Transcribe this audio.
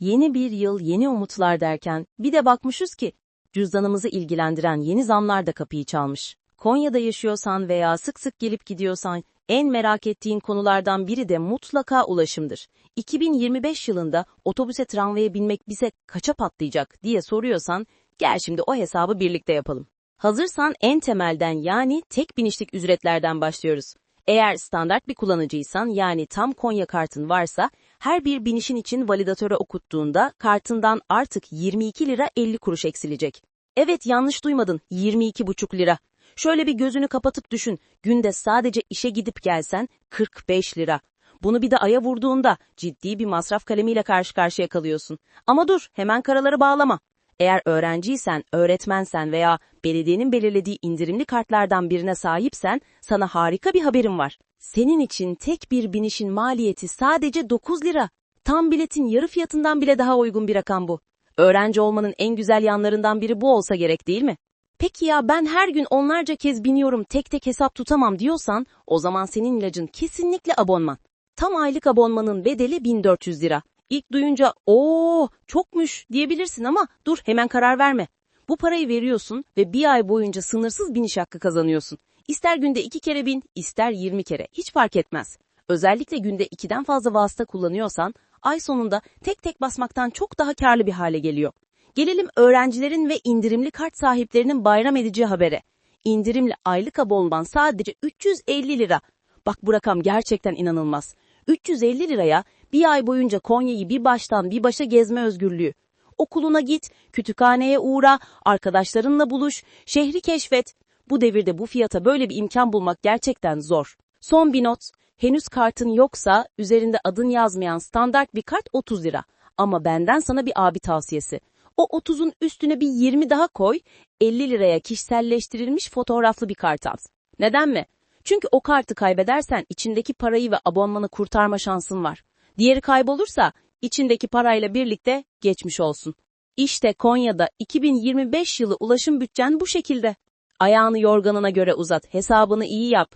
Yeni bir yıl, yeni umutlar derken bir de bakmışız ki cüzdanımızı ilgilendiren yeni zamlar da kapıyı çalmış. Konya'da yaşıyorsan veya sık sık gelip gidiyorsan en merak ettiğin konulardan biri de mutlaka ulaşımdır. 2025 yılında otobüse tramvaya binmek bize kaça patlayacak diye soruyorsan gel şimdi o hesabı birlikte yapalım. Hazırsan en temelden yani tek binişlik ücretlerden başlıyoruz. Eğer standart bir kullanıcıysan yani tam Konya kartın varsa her bir binişin için validatöre okuttuğunda kartından artık 22 lira 50 kuruş eksilecek. Evet yanlış duymadın 22,5 lira. Şöyle bir gözünü kapatıp düşün günde sadece işe gidip gelsen 45 lira. Bunu bir de aya vurduğunda ciddi bir masraf kalemiyle karşı karşıya kalıyorsun. Ama dur hemen karaları bağlama. Eğer öğrenciysen, öğretmensen veya belediyenin belirlediği indirimli kartlardan birine sahipsen sana harika bir haberim var. Senin için tek bir binişin maliyeti sadece 9 lira. Tam biletin yarı fiyatından bile daha uygun bir rakam bu. Öğrenci olmanın en güzel yanlarından biri bu olsa gerek değil mi? Peki ya ben her gün onlarca kez biniyorum tek tek hesap tutamam diyorsan o zaman senin ilacın kesinlikle abonman. Tam aylık abonmanın bedeli 1400 lira. İlk duyunca ooo çokmuş diyebilirsin ama dur hemen karar verme. Bu parayı veriyorsun ve bir ay boyunca sınırsız biniş hakkı kazanıyorsun. İster günde iki kere bin, ister 20 kere hiç fark etmez. Özellikle günde ikiden fazla vasıta kullanıyorsan ay sonunda tek tek basmaktan çok daha karlı bir hale geliyor. Gelelim öğrencilerin ve indirimli kart sahiplerinin bayram edici habere. İndirimli aylık abonman sadece 350 lira. Bak bu rakam gerçekten inanılmaz. 350 liraya bir ay boyunca Konya'yı bir baştan bir başa gezme özgürlüğü. Okuluna git, kütüphaneye uğra, arkadaşlarınla buluş, şehri keşfet. Bu devirde bu fiyata böyle bir imkan bulmak gerçekten zor. Son bir not, henüz kartın yoksa üzerinde adın yazmayan standart bir kart 30 lira. Ama benden sana bir abi tavsiyesi. O 30'un üstüne bir 20 daha koy, 50 liraya kişiselleştirilmiş fotoğraflı bir kart al. Neden mi? Çünkü o kartı kaybedersen içindeki parayı ve abonmanı kurtarma şansın var. Diğeri kaybolursa içindeki parayla birlikte geçmiş olsun. İşte Konya'da 2025 yılı ulaşım bütçen bu şekilde. Ayağını yorganına göre uzat, hesabını iyi yap.